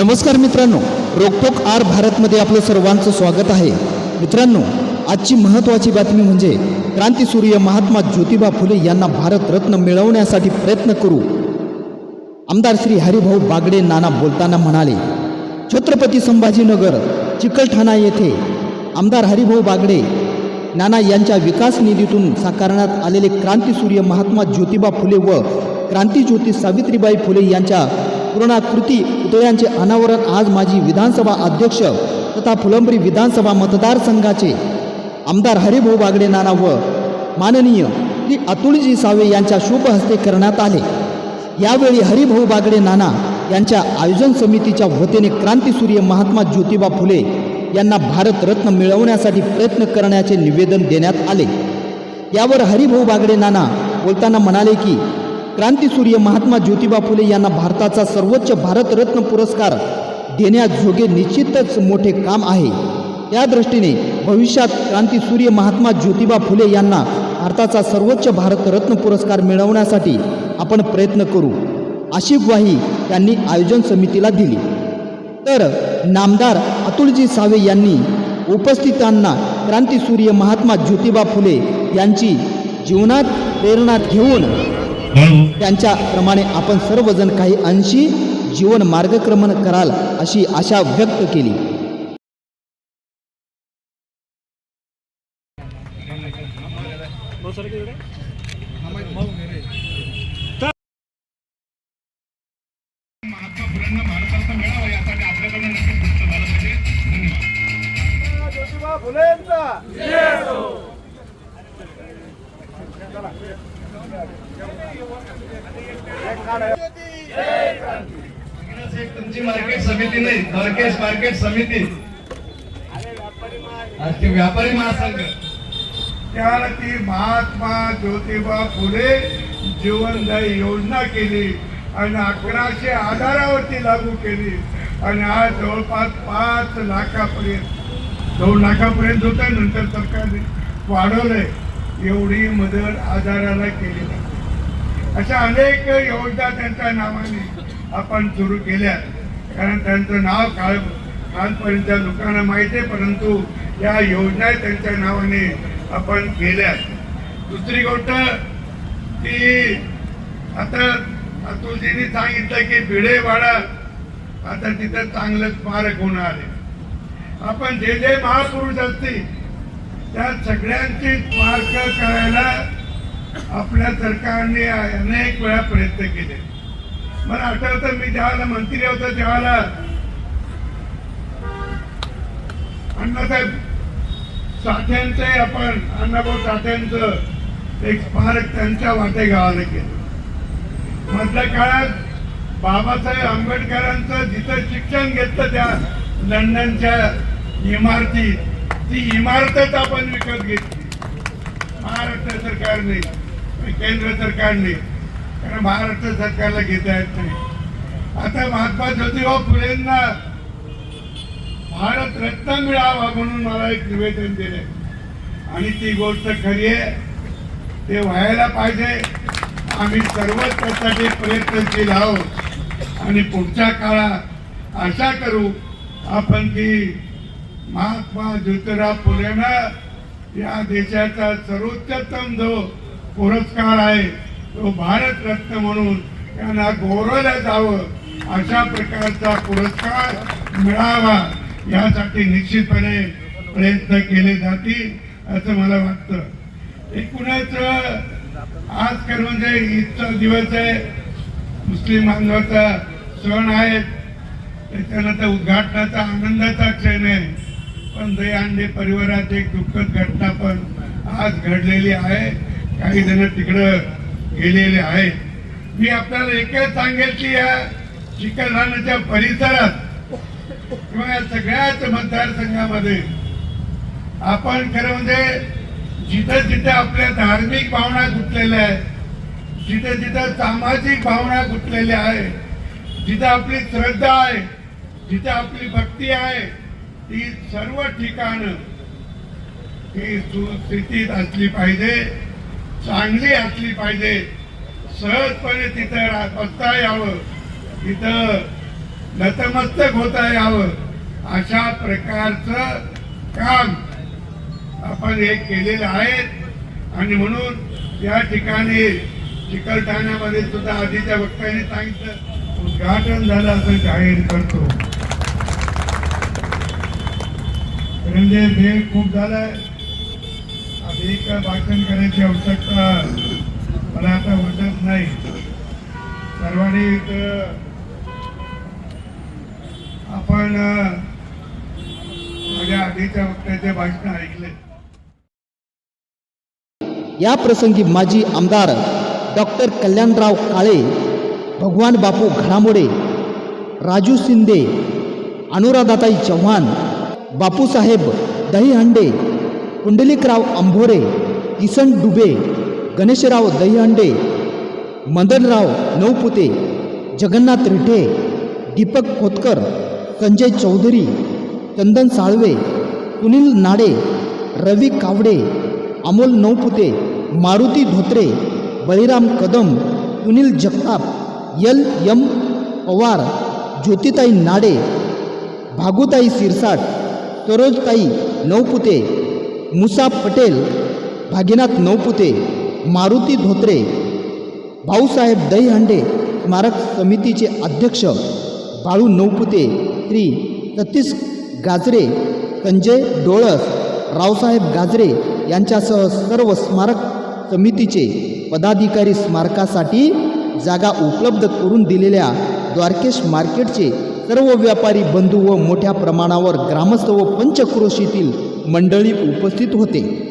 नमस्कार मित्रांनो रोकटोक आर भारतमध्ये आपलं सर्वांचं स्वागत आहे. मित्रांनो आजची महत्त्वाची बातमी म्हणजे क्रांतीसूर्य महात्मा ज्योतिबा फुले यांना भारतरत्न मिळवण्यासाठी प्रयत्न करू. आमदार श्री हरिभाऊ बागडे नाना बोलताना म्हणाले छत्रपती संभाजीनगर चिकलठाणा येथे आमदार हरिभाऊ बागडे नाना यांच्या विकास निधीतून साकारण्यात आलेले क्रांतीसूर्य महात्मा ज्योतिबा फुले व क्रांतीज्योती सावित्रीबाई फुले यांच्या पूर्णाकृती पुतळ्यांचे अनावरण आज माजी विधानसभा अध्यक्ष तथा फुलंबरी विधानसभा मतदारसंघाचे आमदार हरिभाऊ बागडे नाना व माननीय श्री अतुलजी सावे यांच्या शुभ हस्ते करण्यात आले. यावेळी हरिभाऊ बागडे नाना यांच्या आयोजन समितीच्या वतीने क्रांतीसूर्य महात्मा ज्योतिबा फुले यांना भारतरत्न मिळवण्यासाठी प्रयत्न करण्याचे निवेदन देण्यात आले. यावर हरिभाऊ बागडे नाना बोलताना म्हणाले की क्रांतीसूर्य महात्मा ज्योतिबा फुले यांना भारताचा सर्वोच्च भारतरत्न पुरस्कार देण्याजोगे निश्चितच मोठे काम आहे. त्या दृष्टीने भविष्यात क्रांतीसूर्य महात्मा ज्योतिबा फुले यांना भारताचा सर्वोच्च भारतरत्न पुरस्कार मिळवण्यासाठी आपण प्रयत्न करू अशी ग्वाही त्यांनी आयोजन समितीला दिली. तर नामदार अतुलजी सावे यांनी उपस्थितांना क्रांतीसूर्य महात्मा ज्योतिबा फुले यांची जीवनात प्रेरणा घेऊन त्यांच्या प्रमाणे आपण सर्वजण काही अंशी जीवन मार्गक्रमण कराल अशी आशा व्यक्त केली. धन्यवाद ज्योतिबा तुमची मार्केट समिती नाही मार्केट मार्केट समिती. आज व्यापारी महासंघ. त्याला ती महात्मा ज्योतिबा फुले जीवनदायी योजना केली आणि अकराशे आधारावरती लागू केली. आणि आज जवळपास पाच लाखापर्यंत दोन लाखापर्यंत होत नंतर सरकारने वाढवलंय. एवढी मदत आजाराला केली जाते. अशा अनेक योजना त्यांच्या नावाने आपण सुरू केल्या. कारण त्यांचं नाव काळ कालपर्यंत लोकांना माहिती आहे परंतु या योजना त्यांच्या नावाने आपण केल्या. दुसरी गोष्ट ती आता अतुलजींनी सांगितलं की भिडेवाडा आता तिथं चांगलं स्मारक होणार आहे. आपण जे जे महापुरुष असतील त्या सगळ्यांची स्मारक करायला आपल्या सरकारने अनेक वेळा प्रयत्न केले. मला आठवतं मी ज्यावेळेला मंत्री होतो त्यावेळेला अण्णासाहेब साठ्यांचे आपण अण्णाभाऊ साठ्यांचं एक स्मारक त्यांच्या वाटे गावाला केलं. मधल्या काळात बाबासाहेब आंबेडकरांचं जिथं शिक्षण घेतलं त्या लंडनच्या इमारतीत ती इमारतच आपण विकत घेतली. महाराष्ट्र सरकारने केंद्र सरकारने कारण महाराष्ट्र सरकारला घेता येत नाही. आता महात्मा ज्योतिबा फुलेंना भारत रत्न मिळावा म्हणून मला एक निवेदन दिले आणि ती गोष्ट खरी आहे. ते व्हायला पाहिजे. आम्ही सर्वच त्यासाठी प्रयत्नशील आहोत. आणि पुढच्या काळात आशा करू आपण की महात्मा ज्योतिराव फुलेना या देशाचा सर्वोच्चतम जो पुरस्कार आहे तो भारत रत्न म्हणून त्यांना गौरवलं जावं. अशा प्रकारचा पुरस्कार मिळावा यासाठी निश्चितपणे प्रयत्न केले जातील असं मला वाटतं. एकूणच आज खरं म्हणजे ईदचा दिवस आहे. मुस्लिम बांधवाचा सण आहे. त्याच्यानंतर उद्घाटनाचा आनंदाचा क्षण आहे. पण दयांडे परिवारात एक दुःखद घटना पण आज घडलेली आहे. काही जण तिकडं गेलेले आहेत. मी आपल्याला एकच सांगेल की या चिकलठाण्याच्या परिसरात किंवा या सगळ्याच मतदारसंघामध्ये आपण खरं म्हणजे जिथं जिथं आपल्या धार्मिक भावना गुंतलेल्या आहेत जिथं जिथं सामाजिक भावना गुंतलेल्या आहे जिथं आपली श्रद्धा आहे जिथं आपली भक्ती आहे ती सर्व ठिकाणं ही सुस्थितीत असली पाहिजे चांगली असली पाहिजे. सहजपणे तिथं रा- बसता यावं. तिथं नतमस्तक होता यावं. अशा प्रकारचं काम आपण हे केलेलं आहे. आणि म्हणून या ठिकाणी चिकलठाण्यामध्ये सुद्धा आधीच्या वक्त्याने सांगितलं उद्घाटन झालं असं जाहीर करतो. म्हणजे वेळ खूप झालाय एक भाषण करायची आवश्यकता मला आता वाटत नाही. सर्वांनी आपण माझ्या आधीच्या वक्त्याचे भाषण ऐकले. या प्रसंगी माजी आमदार डॉक्टर कल्याणराव काळे भगवान बापू घडामोडे राजू शिंदे अनुराधाताई चव्हाण बापूसाहेब दहीहंडे पुंडलिकराव अंभोरे किसन डुबे गणेशराव दहीहंडे मदनराव नौपुते जगन्नाथ रिठे दीपक खोतकर संजय चौधरी चंदन साळवे सुनील नाडे रवी कावडे अमोल नौपुते मारुती धोत्रे बळीराम कदम सुनील जगताप यल यम पवार ज्योतिताई नाडे भागुताई सिरसाट सरोजताई नौपुते मुसा पटेल भागीनाथ नौपुते मारुती धोत्रे भाऊसाहेब दहीहंडे स्मारक समितीचे अध्यक्ष बाळू नवपुते श्री सतीश गाजरे संजय डोळस रावसाहेब गाजरे यांच्यासह सर्व स्मारक समितीचे पदाधिकारी स्मारकासाठी जागा उपलब्ध करून दिलेल्या द्वारकेश मार्केटचे सर्व व्यापारी बंधू व मोठ्या प्रमाणावर ग्रामस्थ व पंचक्रोशीतील मंडळी उपस्थित होते.